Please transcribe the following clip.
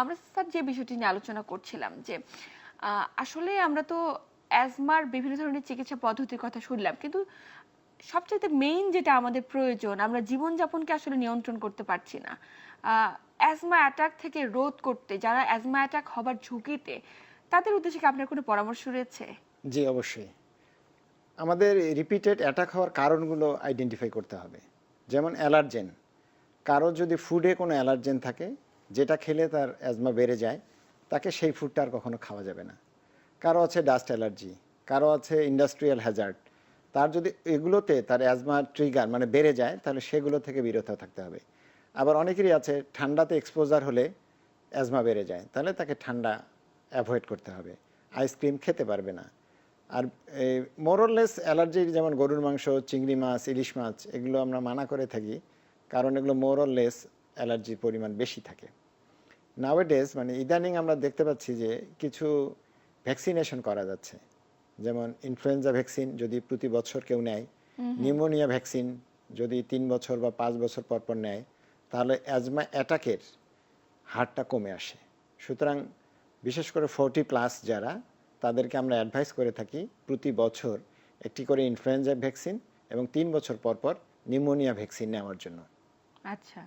আমরা স্যার যে বিষয়টি নিয়ে আলোচনা করছিলাম যে আসলে আমরা তো অ্যাজমার বিভিন্ন ধরনের চিকিৎসা পদ্ধতির কথা শুনলাম, কিন্তু সবচাইতে মেইন যেটা আমাদের প্রয়োজন, আমরা জীবনযাপনকে আসলে নিয়ন্ত্রণ করতে পারছি না। অ্যাজমা অ্যাটাক থেকে রোধ করতে, যারা অ্যাজমা অ্যাটাক হবার ঝুঁকিতে, তাদের উদ্দেশ্যে কি আপনার কোনো পরামর্শ রয়েছে? জি, অবশ্যই। আমাদের রিপিটেড অ্যাটাক হওয়ার কারণগুলো আইডেন্টিফাই করতে হবে। যেমন অ্যালার্জেন। কারও যদি ফুডে কোনো অ্যালার্জেন থাকে যেটা খেলে তার অ্যাজমা বেড়ে যায়, তাকে সেই ফুডটা আর কখনো খাওয়া যাবে না। কারও আছে ডাস্ট অ্যালার্জি কারও আছে ইন্ডাস্ট্রিয়াল হ্যাজার্ড তার যদি এগুলোতে তার অ্যাজমা ট্রিগার মানে বেড়ে যায়, তাহলে সেগুলো থেকে বিরত থাকতে হবে। আবার অনেকেরই আছে, ঠান্ডাতে এক্সপোজার হলে অ্যাজমা বেড়ে যায়, তাহলে তাকে ঠান্ডা অ্যাভয়েড করতে হবে। আইসক্রিম খেতে পারবে না। আর মোরললেস অ্যালার্জির যেমন গরুর মাংস, চিংড়ি মাছ, ইলিশ মাছ, এগুলো আমরা মানা করে থাকি, কারণ এগুলো মোরললেস অ্যালার্জির পরিমাণ বেশি থাকে। নাওয়েডেজ মানে ইদানিং আমরা দেখতে পাচ্ছি যে কিছু ভ্যাকসিনেশন করা যাচ্ছে। যেমন ইনফ্লুয়েঞ্জা ভ্যাকসিন যদি প্রতি বছর কেউ নেয় নিউমোনিয়া ভ্যাকসিন যদি তিন বছর বা পাঁচ বছর পর পর নেয় তাহলে অ্যাজমা অ্যাটাকের হারটা কমে আসে। সুতরাং বিশেষ করে ফোরটি প্লাস যারা তাদেরকে আমরা অ্যাডভাইস করে থাকি প্রতি বছর একটি করে ইনফ্লুয়েঞ্জা ভ্যাকসিন এবং তিন বছর পর পর নিউমোনিয়া ভ্যাকসিন নেওয়ার জন্য। আচ্ছা।